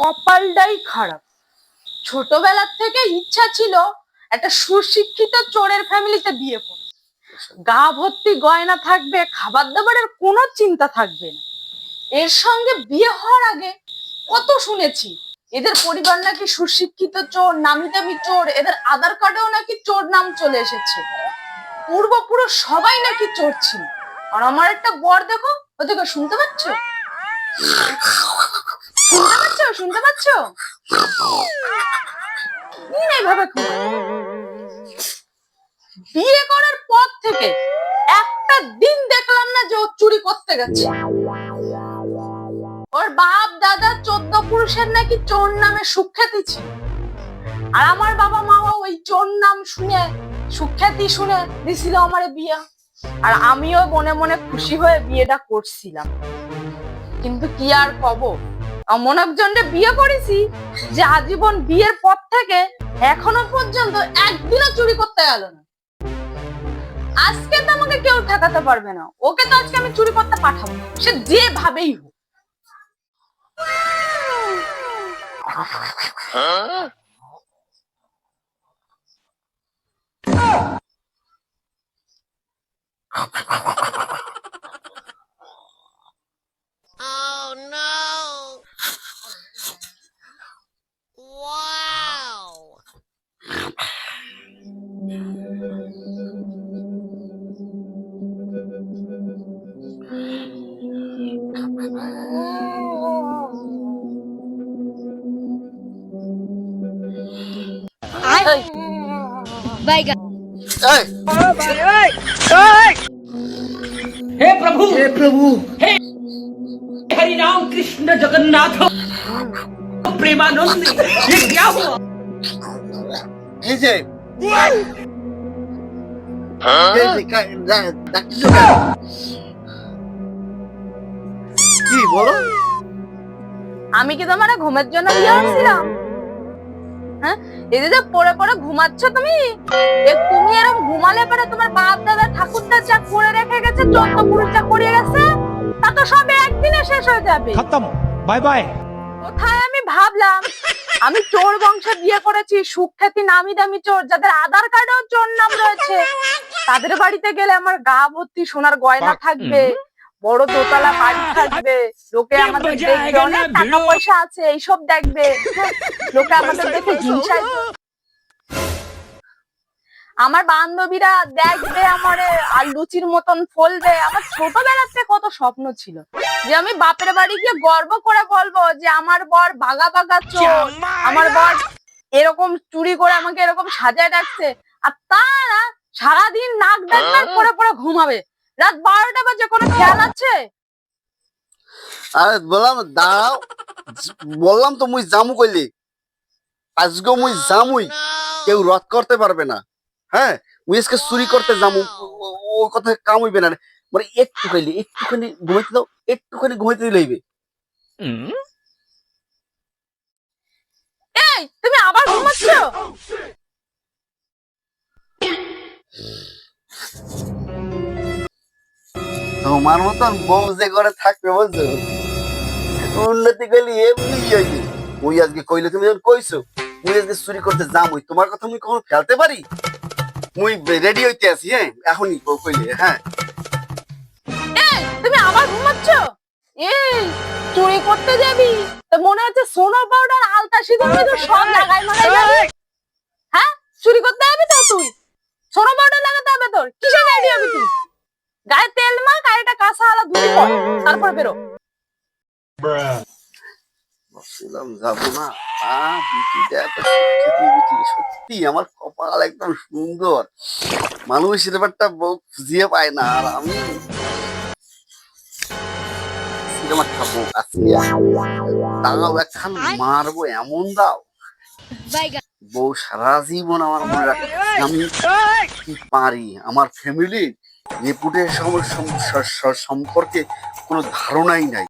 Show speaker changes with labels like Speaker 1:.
Speaker 1: কপালটাই খারাপ। ছোটবেলার থেকে ইচ্ছা ছিল একটা সুশিক্ষিত চোরের ফ্যামিলিতে বিয়ে করতে গা ভর্তি গয়না থাকবে, খাবার দাবারের কোনো চিন্তা থাকবে না। এর সঙ্গে বিয়ে হওয়ার আগে কত শুনেছি, এদের পরিবার নাকি সুশিক্ষিত চোর নামি দামি চোর, এদের আধার কার্ডেও নাকি চোর নাম চলে এসেছে। পূর্বপুরুষ সবাই নাকি চোর ছিল। আর আমার একটা বর দেখো ওদেরকে শুনতে পাচ্ছ? শুনতে পাচ্ছ? বিয়ে করার পর থেকে একটা দিন দেখলাম না যে ও চুরি করতে গেছে। ওর বাপ, দাদা, চোদ্দ পুরুষের নাকি চোর নামে সুখ্যাতি ছিল। আর আমার বাবা মাও ওই চোর নাম শুনে, সুখ্যাতি শুনে দিছিল আমার বিয়ে। আর আমিও মনে মনে খুশি হয়ে বিয়েটা করছিলাম। কিন্তু কি আর কব? এমন একজনকে বিয়ে করেছি যে আজীবন বিয়ের পর থেকে এখনও পর্যন্ত একদিনও চুরি করতে গেল না। আজকে তো আমাকে কেউ ঠেকাতে পারবে না। ওকে তো আজকে আমি চুরি করতে পাঠাবো। সে যেভাবেই হোক।
Speaker 2: Oh
Speaker 1: हे
Speaker 3: प्रभु
Speaker 4: हे प्रभु
Speaker 3: हे
Speaker 4: हरि राम कृष्ण जगन्नाथ प्रेमानंद ये क्या हुआ
Speaker 3: जय Huh? বলো।
Speaker 1: আমি কি তোমার ঘুমের জন্য হ্যাঁ? এই যে পড়ে পড়ে ঘুমাচ্ছ তুমি? তুমি এরকম ঘুমালে পরে তোমার বাপ দাদা করে রেখে গেছে যত করিয়ে গেছে তা তো একদিনে শেষ হয়ে যাবে।
Speaker 5: খতম। Bye bye.
Speaker 1: কোথায় আমি ভাবলাম? আমি চোর বংশে বিয়ে করেছি সুখ্যাতি নামি দামি চোর যাদের আধার কার্ডও চোর নাম রয়েছে। তাদের বাড়িতে গেলে আমার গা ভর্তি সোনার গয়না থাকবে। বড় দোতলা বাড়ি থাকবে। লোকে আমাদের দেখবে অনেক টাকা পয়সা আছে এইসব দেখবে। লোকে আমাদের দেখে হিংসায় আমার বান্ধবীরা দেখবে আমার আর লুচির মতন ফলবে। আমার ছোটবেলার থেকে কত স্বপ্ন ছিল যে আমি বাপের বাড়ি গিয়ে গর্ব করে বলব যে আমার বর বাগা বাগা চোর। আমার বর এরকম চুরি করে আমাকে এরকম সাজায় রাখছে। আর তারা সারাদিন নাক ডাক্তার পরে পরে ঘুমাবে। রাত বারোটা বাজে কোনো খেয়াল আছে?
Speaker 3: আরে বললাম দাঁড়াও। বললাম তো মুই জামু কইলি। আজকে মুই জামুই কেউ রদ করতে পারবে না। হ্যাঁ? মুই আজকে চুরি করতে জামু ও- কথা কাম হইবে না মানে একটু কইলি একটুখানি ঘুমাইতে দাও একটুখানি ঘুমাইতে দিলেইবে
Speaker 1: এই তুমি আবার ঘুমাচ্ছ?
Speaker 3: তোমার মতন বউ যে করে থাকবে বুঝছ? উন্নতি করলি এমনি হইবে। মুই আজকে কইলে তুমি যখন কইছো মুই আজকে চুরি করতে যামই। তোমার কথা মুই কখনো ফেলতে পারি? মুই রেডি হইতে আছি হ্যাঁ? এখনই বউ কইলে হ্যাঁ?
Speaker 1: এই তুমি আবার ঘুমাচ্ছ? এই চুরি করতে যাবি? তো মনে হচ্ছে সোনা পাউডার আলতা সিঁদুর সব লাগাই যাবে। হ্যাঁ? চুরি করতে যাবি তো তুই? সোনা পাউডার লাগাতে হবে তোর। কিসে রেডি হবি তুই? গায়ে তেল কর তারপর বেরো।
Speaker 3: ভাবছিলাম যাব না। সত্যি আমার কপাল একদম সুন্দর। মানুষ ব্যাপারটা বউ খুঁজিয়ে পায় না আর আমি সিনেমা খাব আজকে। দাও একখান মারবো এমন দাও। বউ সারা জীবন আমার মনে রাখে আমি কি পারি? আমার ফ্যামিলির রেপুটেশন সম্পর্কে কোনো ধারণাই নাই।